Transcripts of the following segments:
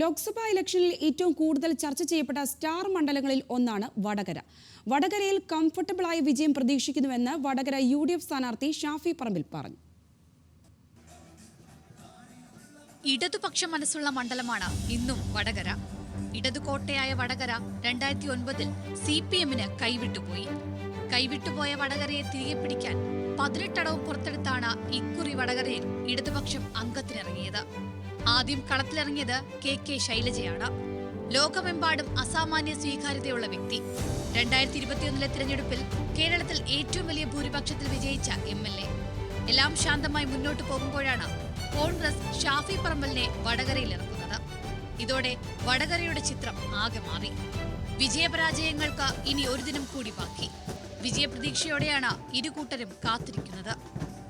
ലോക്സഭാ ഇലക്ഷനിൽ ഏറ്റവും കൂടുതൽ ചർച്ച ചെയ്യപ്പെട്ട സ്റ്റാർ മണ്ഡലങ്ങളിൽ ഒന്നാണ് വടകര. വടകരയിൽ കംഫർട്ടബിളായ വിജയം പ്രതീക്ഷിക്കുന്നുവെന്ന് വടകര യു ഡി എഫ് സ്ഥാനാർത്ഥി ഷാഫി പറമ്പിൽ പറഞ്ഞു. ഇടതുപക്ഷ മനസ്സുള്ള മണ്ഡലമാണ് ഇന്നും വടകര. ഇടതുകോട്ടയായ വടകര രണ്ടായിരത്തി ഒൻപതിൽ സി പി എമ്മിന് കൈവിട്ടുപോയി. കൈവിട്ടുപോയ വടകരയെ തിരികെ പിടിക്കാൻ പതിനെട്ടടവും പുറത്തെടുത്താണ് ഇക്കുറി വടകരയിൽ ഇടതുപക്ഷം അംഗത്തിനിറങ്ങിയത്. ആദ്യം കളത്തിലിറങ്ങിയത് കെ കെ ശൈലജയാണ്. ലോകമെമ്പാടും അസാമാന്യ സ്വീകാര്യതയുള്ള വ്യക്തി. രണ്ടായിരത്തി ഇരുപത്തിയൊന്നിലെ തിരഞ്ഞെടുപ്പിൽ കേരളത്തിൽ ഏറ്റവും വലിയ ഭൂരിപക്ഷത്തിൽ വിജയിച്ച എം എൽ എ. എല്ലാം ശാന്തമായി മുന്നോട്ട് പോകുമ്പോഴാണ് കോൺഗ്രസ് ഷാഫി പറമ്പലിനെ വടകരയിൽ ഇറക്കുന്നത് ഇതോടെ വടകരയുടെ ചിത്രം ആകെ മാറി. വിജയപരാജയങ്ങൾക്ക് ഇനി ഒരു ദിനം കൂടി ബാക്കി. വിജയപ്രതീക്ഷയോടെയാണ് ഇരുകൂട്ടരും കാത്തിരിക്കുന്നത്.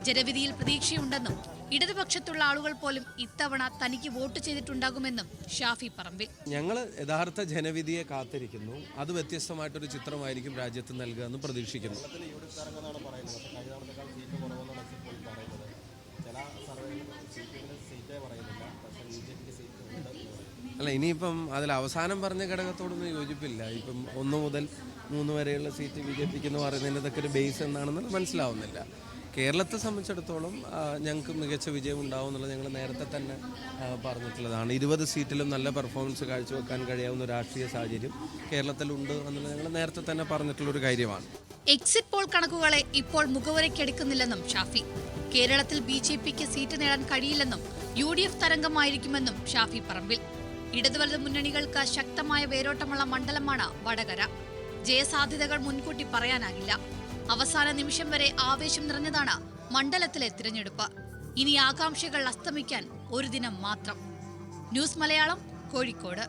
ജനവിധിയിൽ പ്രതീക്ഷയുണ്ടെന്നും ഇടതുപക്ഷത്തുള്ള ആളുകൾ പോലും ഇത്തവണ തനിക്ക് വോട്ട് ചെയ്തിട്ടുണ്ടാകുമെന്നും ഷാഫി പറമ്പിൽ. ഞങ്ങൾ യഥാർത്ഥ ജനവിധിയെ കാത്തിരിക്കുന്നു. അത് വ്യത്യസ്തമായിട്ടൊരു ചിത്രമായിരിക്കും രാജ്യത്ത് നൽകുക എന്ന് പ്രതീക്ഷിക്കുന്നു. അല്ല ഇനിയിപ്പം അതിൽ അവസാനം പറഞ്ഞ ഘടകത്തോടൊന്നും യോജിപ്പില്ല. ഇപ്പം ഒന്ന് മുതൽ മൂന്ന് വരെയുള്ള സീറ്റ് ബി ജെ പിക്ക് എന്ന് പറയുന്നതിന്റെ ഒരു ബേസ് എന്താണെന്ന് മനസ്സിലാവുന്നില്ല. കേരളത്തെ സംബന്ധിച്ചിടത്തോളം ഞങ്ങൾക്ക് മികച്ച വിജയം ഉണ്ടാവും എന്നുള്ളത് ഞങ്ങൾ നേരത്തെ തന്നെ പറഞ്ഞിട്ടുള്ളതാണ്. ഇരുപത് സീറ്റിലും നല്ല പെർഫോമൻസ് കാഴ്ചവെക്കാൻ കഴിയാവുന്ന രാഷ്ട്രീയ സാഹചര്യം കേരളത്തിലുണ്ട് എന്നുള്ളത് ഞങ്ങൾ നേരത്തെ തന്നെ പറഞ്ഞിട്ടുള്ള ഒരു കാര്യമാണ്. എക്സിറ്റ് പോൾ കണക്കുകളെ ഇപ്പോൾ മുഖവരയ്ക്കെടുക്കുന്നില്ലെന്നും ഷാഫി. കേരളത്തിൽ ബി ജെ പിക്ക് സീറ്റ് നേടാൻ കഴിയില്ലെന്നും യു ഡി എഫ് തരംഗമായിരിക്കുമെന്നും ഷാഫി പറമ്പിൽ. ഇടതുവലത് മുന്നണികൾക്ക് ശക്തമായ വേരോട്ടമുള്ള മണ്ഡലമാണ് വടകര. ജയസാധ്യതകൾ മുൻകൂട്ടി പറയാനാകില്ല. അവസാന നിമിഷം വരെ ആവേശം നിറഞ്ഞതാണ് മണ്ഡലത്തിലെ തിരഞ്ഞെടുപ്പ്. ഇനി ആകാംക്ഷകൾ അസ്തമിക്കാൻ ഒരു ദിനം മാത്രം. ന്യൂസ് മലയാളം കോഴിക്കോട്.